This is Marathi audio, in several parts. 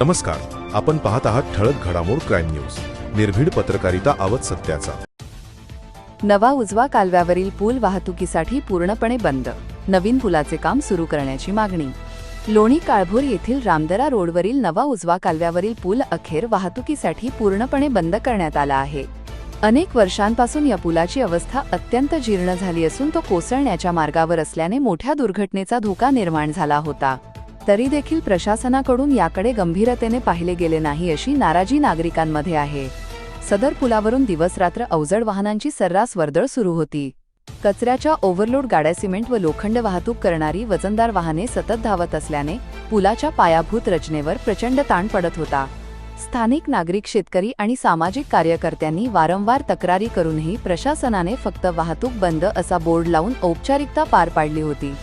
नमस्कार. आपण पाहत आहात ठळक घडामोड क्राईम न्यूज. निर्भीड पत्रकारिता आवत सत्याचा. नवा उजवा कालव्यावरील पूल वाहतुकीसाठी पूर्णपणे बंद. नवीन पुलाचे काम सुरू करण्याची मागणी. लोणी काळभोर येथील रामदरा रोडवरील नवा उजवा कालव्यावरील पूल अखेर वाहतुकीसाठी पूर्णपणे बंद करण्यात आला आहे. अनेक वर्षांपासून या पुलाची अवस्था अत्यंत जीर्ण झाली असून तो कोसळण्याच्या मार्गावर असल्याने मोठ्या दुर्घटनेचा धोका निर्माण झाला होता. तरी देखील प्रशासनाकडून याकडे गंभीरतेने पाहिले गेले नाही अशी नाराजी नागरिकांमध्ये आहे. सदर पुलावरून दिवसरात्र अवजड वाहनांची सर्रास वर्दळ सुरू होती. कचऱ्याच्या ओव्हरलोड गाड्या सिमेंट व लोखंड वाहतूक करणारी वजनदार वाहने सतत धावत असल्याने पुलाच्या पायाभूत रचनेवर प्रचंड ताण पडत होता. स्थानिक नागरिक शेतकरी आणि सामाजिक कार्यकर्त्यांनी वारंवार तक्रारी करूनही प्रशासनाने फक्त वाहतूक बंद असा बोर्ड लावून औपचारिकता पार पाडली होती.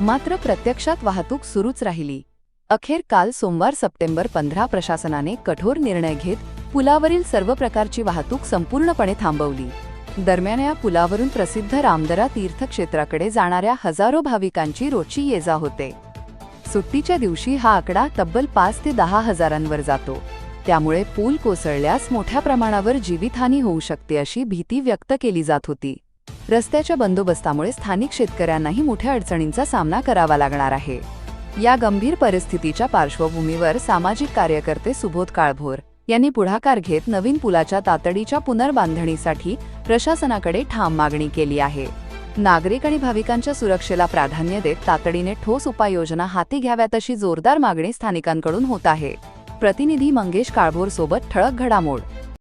मात्र प्रत्यक्षात वाहतूक सुरूच राहिली. अखेर काल सोमवार सप्टेंबर पंधरा प्रशासनाने कठोर निर्णय घेत पुलावरील सर्व प्रकारची वाहतूक संपूर्णपणे थांबवली. दरम्यान या पुलावरून प्रसिद्ध रामदरा तीर्थक्षेत्राकडे जाणाऱ्या हजारो भाविकांची रोजची ये जा होते. सुट्टीच्या दिवशी हा आकडा तब्बल पाच ते दहा हजारांवर जातो. त्यामुळे पूल कोसळल्यास मोठ्या प्रमाणावर जीवितहानी होऊ शकते अशी भीती व्यक्त केली जात होती. रस्त्याच्या बंदोबस्तामुळे स्थानिक शेतकऱ्यांनाही मोठ्या अडचणींचा सामना करावा लागणार आहे. या गंभीर परिस्थितीच्या पार्श्वभूमीवर सामाजिक कार्यकर्ते सुबोध काळभोर यांनी पुढाकार घेत नवीन पुलाच्या तातडीच्या पुनर्बांधणीसाठी प्रशासनाकडे ठाम मागणी केली आहे. नागरिक आणि भाविकांच्या सुरक्षेला प्राधान्य देत तातडीने ठोस उपाययोजना हाती घ्याव्यात अशी जोरदार मागणी स्थानिकांकडून होत आहे. प्रतिनिधी मंगेश काळभोर सोबत ठळक घडामोड